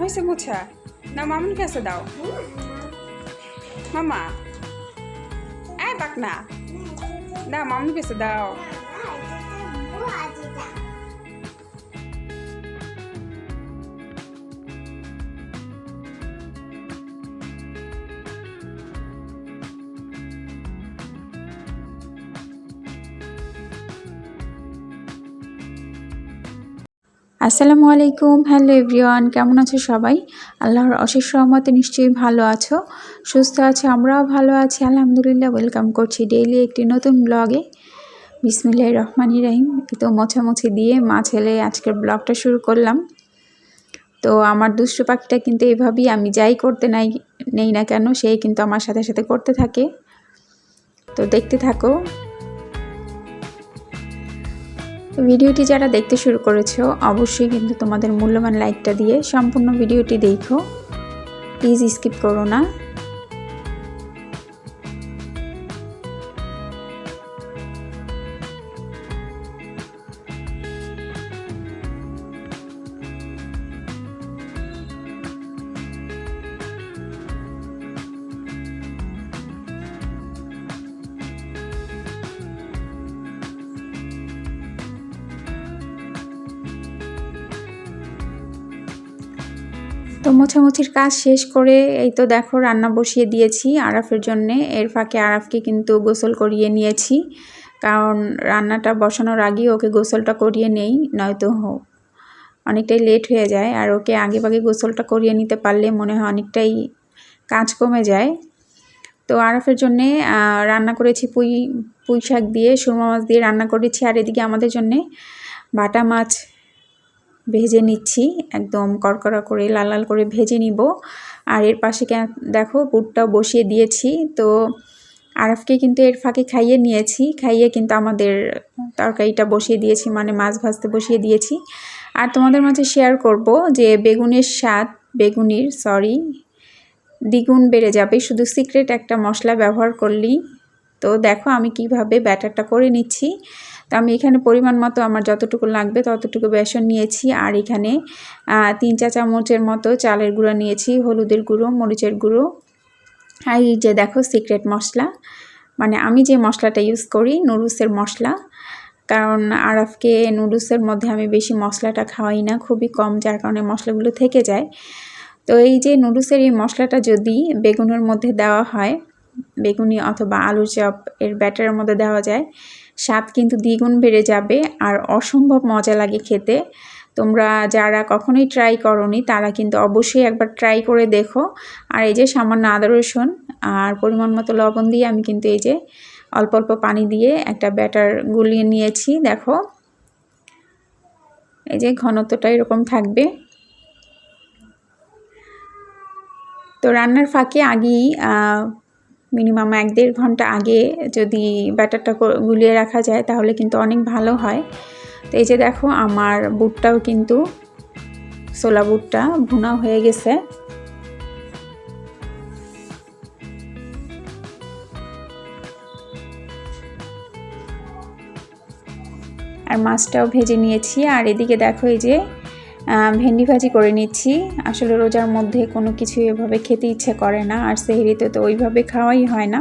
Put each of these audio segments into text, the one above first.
হয়েছে বুঝা না মামুন কাছে দাও। মামা। আয় পাক না মামুন কাছে দাও। আসসালামু আলাইকুম, হ্যালো এভরিওয়ান, কেমন আছো সবাই? আল্লাহর অশেষ সহমতে নিশ্চয়ই ভালো আছো, সুস্থ আছো, আমরাও ভালো আছি, আলহামদুলিল্লাহ, ওয়েলকাম করছি ডেইলি একটি নতুন ব্লগে। বিসমিল্লাহ রহমান রাহিম তো মোছামুছি দিয়ে মা ছেলে আজকের ব্লগটা শুরু করলাম। তো আমার দুষ্টু পাখিটা কিন্তু এভাবেই, আমি যাই করতে নাই, নেই না কেন সেই কিন্তু আমার সাথে সাথে করতে থাকে। তো দেখতে থাকো ভিডিওটি যারা দেখতে শুরু করেছ, অবশ্যই কিন্তু তোমাদের মূল্যবান লাইকটা দিয়ে সম্পূর্ণ ভিডিওটি দেখো। প্লিজ স্কিপ করো না। তো মোছামুছির কাজ শেষ করে এই তো দেখো রান্না বসিয়ে দিয়েছি আরাফের জন্যে। এর ফাঁকে আরাফকে কিন্তু গোসল করিয়ে নিয়েছি। কারণ রান্নাটা বসানোর আগেই ওকে গোসলটা করিয়ে নেই, নয়তো অনেকটাই লেট হয়ে যায়। আর ওকে আগে ভাগে গোসলটা করিয়ে নিতে পারলে মনে হয় অনেকটাই কাজ কমে যায়। তো আরাফের জন্যে রান্না করেছি পুঁই পুঁই শাক দিয়ে, সুরমা মাছ দিয়ে রান্না করেছি। আর এদিকে আমাদের জন্যে বাটা মাছ ভেজে নিচ্ছি, একদম কড়কড়া করে লাল লাল করে ভেজে নিব। আর এর পাশে দেখো বুটটাও বসিয়ে দিয়েছি। তো আরফকে কিন্তু এর ফাঁকে খাইয়ে নিয়েছি। খাইয়ে কিন্তু আমাদের তরকারিটা বসিয়ে দিয়েছি মানে মাছ ভাজতে বসিয়ে দিয়েছি। আর তোমাদের মাঝে শেয়ার করব যে বেগুনের স্বাদ, বেগুনির সরি দ্বিগুণ বেড়ে যাবে। শুধু সিক্রেট একটা মশলা ব্যবহার করলেই। তো দেখো আমি কীভাবে ব্যাটারটা করে নিচ্ছি। তো আমি এখানে পরিমাণ মতো আমার যতটুকু লাগবে ততটুকু বেসন নিয়েছি। আর এখানে তিন চা চামচের মতো চালের গুঁড়ো নিয়েছি, হলুদের গুঁড়ো, মরিচের গুঁড়ো। আর এই যে দেখো সিক্রেট মশলা। মানে আমি যে মশলাটা ইউজ করি, নুডলসের মশলা। কারণ আরফকে নুডলসের মধ্যে আমি বেশি মশলাটা খাওয়াই না, খুবই কম, যার কারণে মশলাগুলো থেকে যায়। তো এই যে নুডলসের এই মশলাটা যদি বেগুনের মধ্যে দেওয়া হয়, বেগুনি অথবা আলু চপ এর ব্যাটারের মধ্যে দেওয়া যায় স্বাদ কিন্তু দ্বিগুণ বেড়ে যাবে আর অসম্ভব মজা লাগে খেতে। তোমরা যারা কখনোই ট্রাই করনি, তারা কিন্তু অবশ্যই একবার ট্রাই করে দেখো। আর এই যে সামান্য আদা রসুন আর পরিমাণ মতো লবণ দিয়ে আমি কিন্তু এই যে অল্প অল্প পানি দিয়ে একটা ব্যাটার গুলিয়ে নিয়েছি, দেখো। এই যে ঘনত্বটা এরকম থাকবে। তো রান্নার ফাঁকে আগেই মিনিমাম এক দেড় ঘণ্টা আগে যদি ব্যাটারটা গুলিয়ে রাখা যায়, তাহলে কিন্তু অনেক ভালো হয়। তো এই যে দেখো, আমার বুটটাও কিন্তু, সোলা বুটটা ভুনা হয়ে গেছে। আর মাছটাও ভেজে নিয়েছি। আর এদিকে দেখো এই যে ভেন্ডি ভাজি করে নিচ্ছি। আসলে রোজার মধ্যে কোনো কিছু এভাবে খেতে ইচ্ছে করে না, আর সেহরিতে তো ওইভাবে খাওয়াই হয় না।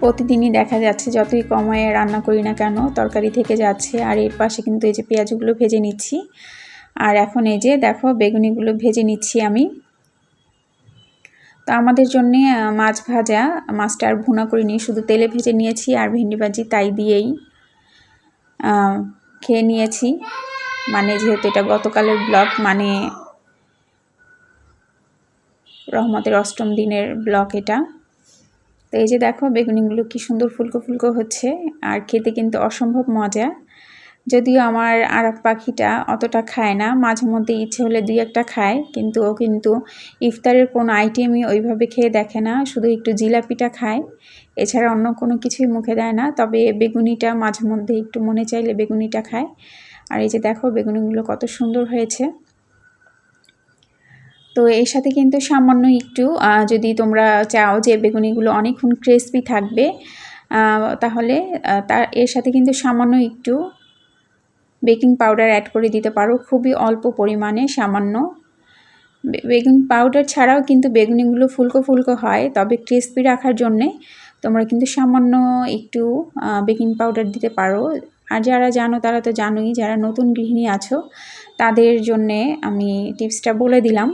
প্রতিদিনই দেখা যাচ্ছে যতই কমায় রান্না করি না কেন, তরকারি থেকে যাচ্ছে, আর এর পাশে কিন্তু এই যে পেঁয়াজগুলো ভেজে নিচ্ছি। আর এখন এই যে দেখো বেগুনিগুলো ভেজে নিচ্ছি আমি। তো আমাদের জন্যে মাছ ভাজা, মাছটা আর ভুনা করিনি শুধু তেলে ভেজে নিয়েছি, আর ভেন্ডি ভাজি তাই দিয়েই খেয়ে নিয়েছি। মানে যেহেতু এটা গতকালের ব্লগ মানে রহমতের অষ্টম দিনের ব্লক এটা। তো এই যে দেখো, বেগুনিগুলো কি সুন্দর ফুলকো ফুলকো হচ্ছে, আর খেতে কিন্তু অসম্ভব মজা। যদিও আমার আরাক পাখিটা অতটা খায় না, মাঝে মধ্যে ইচ্ছে হলে দুই একটা খায়, কিন্তু ও কিন্তু ইফতারের কোনো আইটেমই ওইভাবে খেয়ে দেখে না, শুধু একটু জিলাপিটা খায়। এছাড়া অন্য কোনো কিছুই মুখে দেয় না, তবে বেগুনিটা মাঝে মধ্যে একটু মনে চাইলে বেগুনিটা খায়। আর এই যে দেখো বেগুনিগুলো কত সুন্দর হয়েছে। তো এর সাথে কিন্তু সামান্য একটু যদি তোমরা চাও যে বেগুনিগুলো অনেকক্ষণ ক্রিসপি থাকবে তাহলে তার, এর সাথে কিন্তু সামান্য একটু বেকিং পাউডার অ্যাড করে দিতে পারো। খুবই অল্প পরিমাণে সামান্য। বেগুন পাউডার ছাড়াও কিন্তু বেগুনিগুলো ফুলকো ফুলকো হয়, তবে ক্রিস্পি রাখার জন্যে তোমরা কিন্তু সামান্য একটু বেকিং পাউডার দিতে পারো। আর যারা জানো, তারা তো জানোই, যারা নতুন গৃহিণী আছো, তাদের জন্যে আমি টিপসটা বলে দিলাম।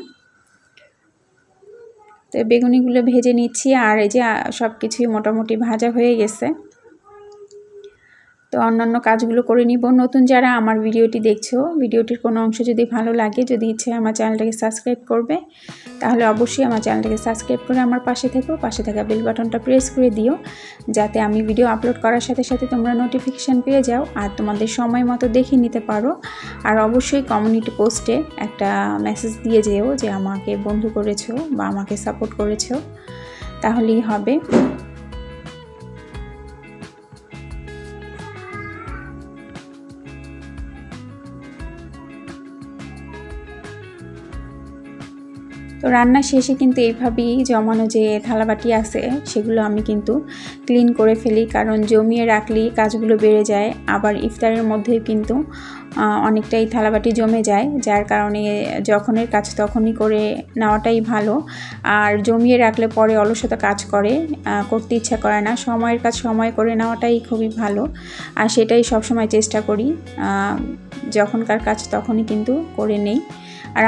তো বেগুনিগুলো ভেজে নিচ্ছি, আর এই যে সব কিছুই মোটামুটি ভাজা হয়ে গেছে। তো অন্যান্য কাজগুলো করে নিব। নতুন যারা আমার ভিডিওটি দেখছ, ভিডিওটির কোনো অংশ যদি ভালো লাগে, যদি ইচ্ছে আমার চ্যানেলটাকে সাবস্ক্রাইব করবে, তাহলে অবশ্যই আমার চ্যানেলটাকে সাবস্ক্রাইব করে আমার পাশে থেকো, পাশে থাকা বেল বাটনটা প্রেস করে দিও, যাতে আমি ভিডিও আপলোড করার সাথে সাথে তোমরা নোটিফিকেশান পেয়ে যাও আর তোমাদের সময় মতো দেখে নিতে পারো। আর অবশ্যই কমিউনিটি পোস্টে একটা মেসেজ দিয়ে যেও যে আমাকে বন্ধু করেছ বা আমাকে সাপোর্ট করেছ, তাহলেই হবে। তো রান্না শেষে কিন্তু এইভাবেই জমানো যে থালাবাটি আছে, সেগুলো আমি কিন্তু ক্লিন করে ফেলি। কারণ জমিয়ে রাখলেই কাজগুলো বেড়ে যায়। আবার ইফতারের মধ্যে কিন্তু অনেকটাই থালাবাটি জমে যায়। যার কারণে যখনের কাজ তখনই করে নেওয়াটাই ভালো। আর জমিয়ে রাখলে পরে অলসতা কাজ করে করতে ইচ্ছা করে না। সময়ের কাজ সময় করে নেওয়াটাই খুবই ভালো। আর সেটাই সবসময় চেষ্টা করি যখনকার কাজ তখনই কিন্তু করে নেই।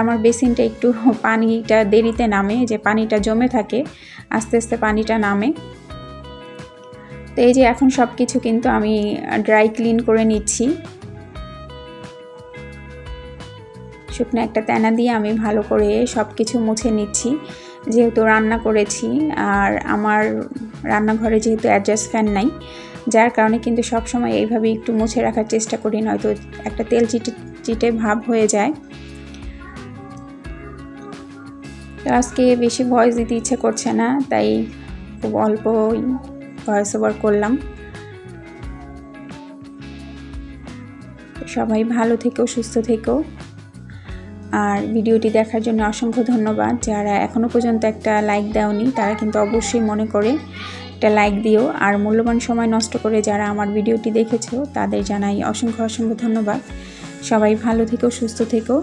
আমার বেসিনটা একটু পানিটা দেরিতে নামে, যে পানিটা জমে থাকে, আস্তে আস্তে পানিটা নামে। তো এই যে এখন সব কিছু কিন্তু আমি ড্রাই ক্লিন করে নিচ্ছি। শুকনো একটা তেনা দিয়ে আমি ভালো করে সব কিছু মুছে নিচ্ছি। যেহেতু রান্না করেছি, আর আমার রান্নাঘরে যেহেতু অ্যাডজাস্ট ফ্যান নাই, যার কারণে কিন্তু সব সময় এইভাবে একটু মুছে রাখার চেষ্টা করি, নয়তো একটা তেল চিটে চিটে ভাব হয়ে যায়। আজকে বেশি ভয়েস দিতে ইচ্ছে করছে না, তাই খুব অল্প ভয়েস ওভার করলাম। সবাই ভালো থেকো, সুস্থ থেকো। আর ভিডিওটি দেখার জন্য অসংখ্য ধন্যবাদ। যারা এখনও পর্যন্ত একটা লাইক দেওনি, তারা কিন্তু অবশ্যই মনে করে একটা লাইক দিও। আর মূল্যবান সময় নষ্ট করে যারা আমার ভিডিওটি দেখেছ, তাদের জানাই অসংখ্য অসংখ্য ধন্যবাদ। সবাই ভালো থেকো, সুস্থ থেকো।